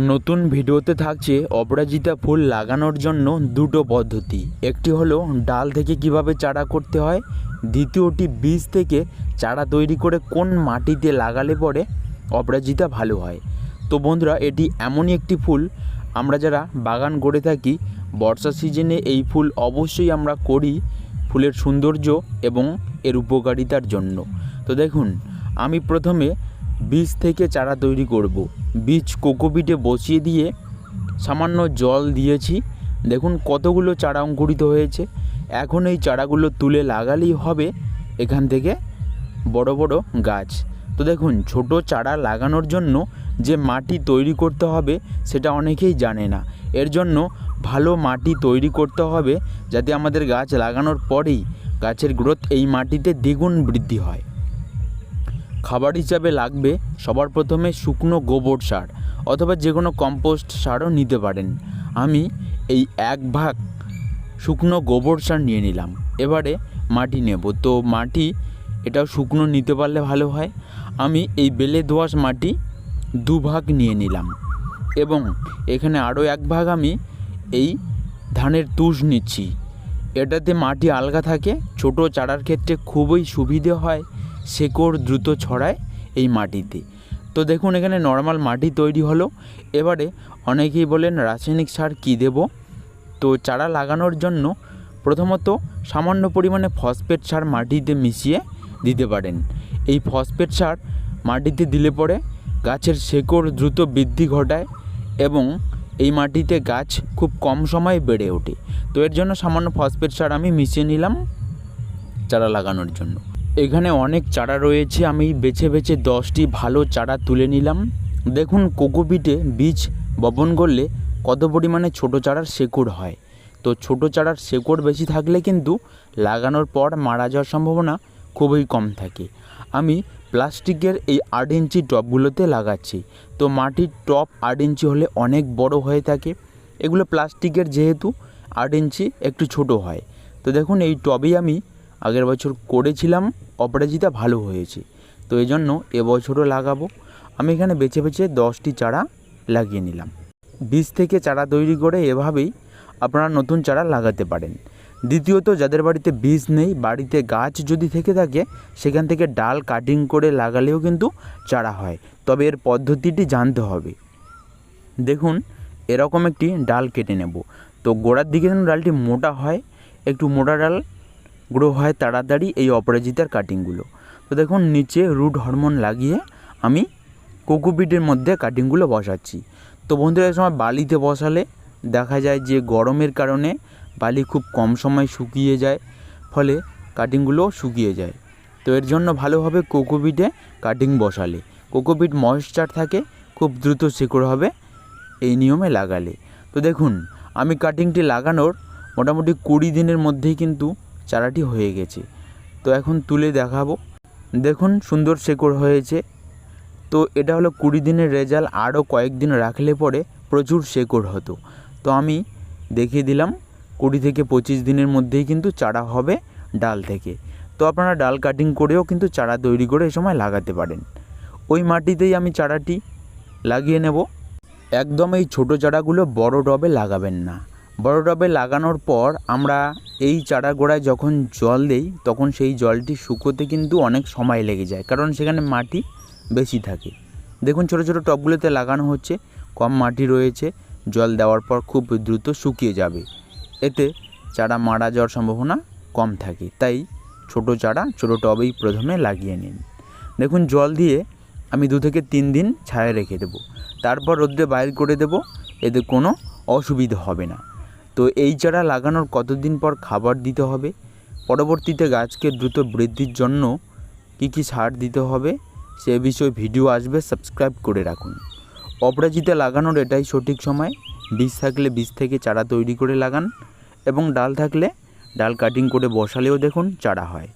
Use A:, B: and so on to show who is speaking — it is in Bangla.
A: নতুন ভিডিওতে থাকছে অপরাজিতা ফুল লাগানোর জন্য দুটো পদ্ধতি। একটি হলো ডাল থেকে কীভাবে চারা করতে হয়, দ্বিতীয়টি বীজ থেকে চারা তৈরি করে কোন মাটিতে লাগালে পরে অপরাজিতা ভালো হয়। তো বন্ধুরা, এটি এমনই একটি ফুল, আমরা যারা বাগান গড়ে থাকি, বর্ষা সিজনে এই ফুল অবশ্যই আমরা করি ফুলের সৌন্দর্য এবং এর উপকারিতার জন্য। তো দেখুন, আমি প্রথমে বীজ থেকে চারা তৈরি করব। বীজ কোকোপিটে বসিয়ে দিয়ে সামান্য জল দিয়েছি। দেখুন কতগুলো চারা অঙ্কুরিত হয়েছে। এখন এই চারাগুলো তুলে লাগালেই হবে এখান থেকে বড় বড় গাছ। তো দেখুন, ছোট চারা লাগানোর জন্য যে মাটি তৈরি করতে হবে সেটা অনেকেই জানে না। এর জন্য ভালো মাটি তৈরি করতে হবে যাতে আমাদের গাছ লাগানোর পরেই গাছের গ্রোথ এই মাটিতে দ্বিগুণ বৃদ্ধি হয়। খাবার হিসাবে লাগবে সবার প্রথমে শুকনো গোবর সার অথবা যে কোনো কম্পোস্ট সারও নিতে পারেন। আমি এই এক ভাগ শুকনো গোবর সার নিয়ে নিলাম। এবারে মাটি নেব। তো মাটি এটাও শুকনো নিতে পারলে ভালো হয়। আমি এই বেলে দোআঁশ মাটি দু ভাগ নিয়ে নিলাম এবং এখানে আরও এক ভাগ আমি এই ধানের তুষ নিচ্ছি। এটাতে মাটি আলগা থাকে, ছোট চারার ক্ষেত্রে খুবই সুবিধে হয়। শেকড় দ্রুত ছড়ায় এই মাটিতে। তো দেখুন, এখানে নর্মাল মাটি তৈরি হলো। এবারে অনেকেই বলেন, রাসায়নিক সার কী দেব? তো চারা লাগানোর জন্য প্রথমত সামান্য পরিমাণে ফসফেট সার মাটিতে মিশিয়ে দিতে পারেন। এই ফসফেট সার মাটিতে দিলে পরে গাছের শেকড় দ্রুত বৃদ্ধি ঘটায় এবং এই মাটিতে গাছ খুব কম সময়ে বেড়ে ওঠে। তো এর জন্য সামান্য ফসফেট সার আমি মিশিয়ে নিলাম চারা লাগানোর জন্য। এখানে অনেক চারা রয়েছে, আমি বেছে বেছে দশটি ভালো চারা তুলে নিলাম। দেখুন, কোকোপিটে বীজ বপন করলে কত পরিমাণে ছোট চারার শেকড় হয়। তো ছোট চারার শেকড় বেশি থাকলে কিন্তু লাগানোর পর মারা যাওয়ার সম্ভাবনা খুবই কম থাকে। আমি প্লাস্টিকের এই আট ইঞ্চি টবগুলোতে লাগাচ্ছি। তো মাটির টব আট ইঞ্চি হলে অনেক বড় হয়ে থাকে। এগুলো প্লাস্টিকের যেহেতু আট ইঞ্চি একটু ছোট হয়। তো দেখুন, এই টবেই আমি আগের বছর করেছিলাম, অপরাজিতা ভালো হয়েছে। তো এই জন্য এবছরও লাগাবো। আমি এখানে বেছে বেছে দশটি চারা লাগিয়ে নিলাম। বীজ থেকে চারা তৈরি করে এভাবেই আপনারা নতুন চারা লাগাতে পারেন। দ্বিতীয়ত, যাদের বাড়িতে বীজ নেই, বাড়িতে গাছ যদি থেকে থাকে, সেখান থেকে ডাল কাটিং করে লাগালেও কিন্তু চারা হয়। তবে এর পদ্ধতিটি জানতে হবে। দেখুন, এরকম একটি ডাল কেটে নেব। তো গোড়ার দিকে যেন ডালটি মোটা হয়, একটু মোটা ডাল গ্রো হয় তাড়াতাড়ি এই অপরাজিতার কাটিংগুলো তো দেখুন, নিচে রুট হরমোন লাগিয়ে আমি কোকোপিটের মধ্যে কাটিংগুলো বসাচ্ছি। তো বন্ধুরা, এই সময় বালিতে বসালে দেখা যায় যে গরমের কারণে বালি খুব কম সময় শুকিয়ে যায়, ফলে কাটিংগুলো শুকিয়ে যায়। তো এর জন্য ভালোভাবে কোকোপিটে কাটিং বসালে। কোকোপিট ময়েশ্চার থাকে, খুব দ্রুত শিকড় হবে, এই নিয়মে লাগালে। তো দেখুন, আমি কাটিংটি লাগানোর মোটামুটি কুড়ি দিনের মধ্যেই কিন্তু চারাটি হয়ে গেছে। তো এখন তুলে দেখাবো। দেখুন, সুন্দর শেকড় হয়েছে। তো এটা হলো কুড়ি দিনের রেজাল্ট। আরও কয়েকদিন রাখলে পরে প্রচুর শেকড় হতো। তো আমি দেখিয়ে দিলাম, কুড়ি থেকে পঁচিশ দিনের মধ্যেই কিন্তু চারা হবে ডাল থেকে। তো আপনারা ডাল কাটিং করেও কিন্তু চারা তৈরি করে এই সময় লাগাতে পারেন। ওই মাটিতেই আমি চারাটি লাগিয়ে নেব। একদম এই ছোটো চারাগুলো বড় টবে লাগাবেন না। বড় টবে লাগানোর পর আমরা এই চারা গোড়ায় যখন জল দেই, তখন সেই জলটি শুকোতে কিন্তু অনেক সময় লেগে যায়, কারণ সেখানে মাটি বেশি থাকে। দেখুন ছোটো ছোটো টবগুলোতে লাগানো হচ্ছে, কম মাটি রয়েছে, জল দেওয়ার পর খুব দ্রুত শুকিয়ে যাবে। এতে চারা মারা যাওয়ার সম্ভাবনা কম থাকে, তাই ছোট চারা ছোটো টবেই প্রথমে লাগিয়ে নিন। দেখুন জল দিয়ে আমি দু থেকে তিন দিন ছায়া রেখে দেবো। তারপর রোদ্রে বাইর করে দেবো, এতে কোনো অসুবিধা হবে না। তো এই চারা লাগানোর কতদিন পর খাবার দিতে হবে? পরবর্তীতে গাছকে দ্রুত বৃদ্ধির জন্য কী কী সার দিতে হবে? সে বিষয়ে ভিডিও আসবে, সাবস্ক্রাইব করে রাখুন। অপরাজিতা লাগানোর এটাই সঠিক সময়। বীজ থাকলে বীজ থেকে চারা তৈরি করে লাগান এবং ডাল থাকলে ডাল কাটিং করে বসালেও দেখুন চারা হয়।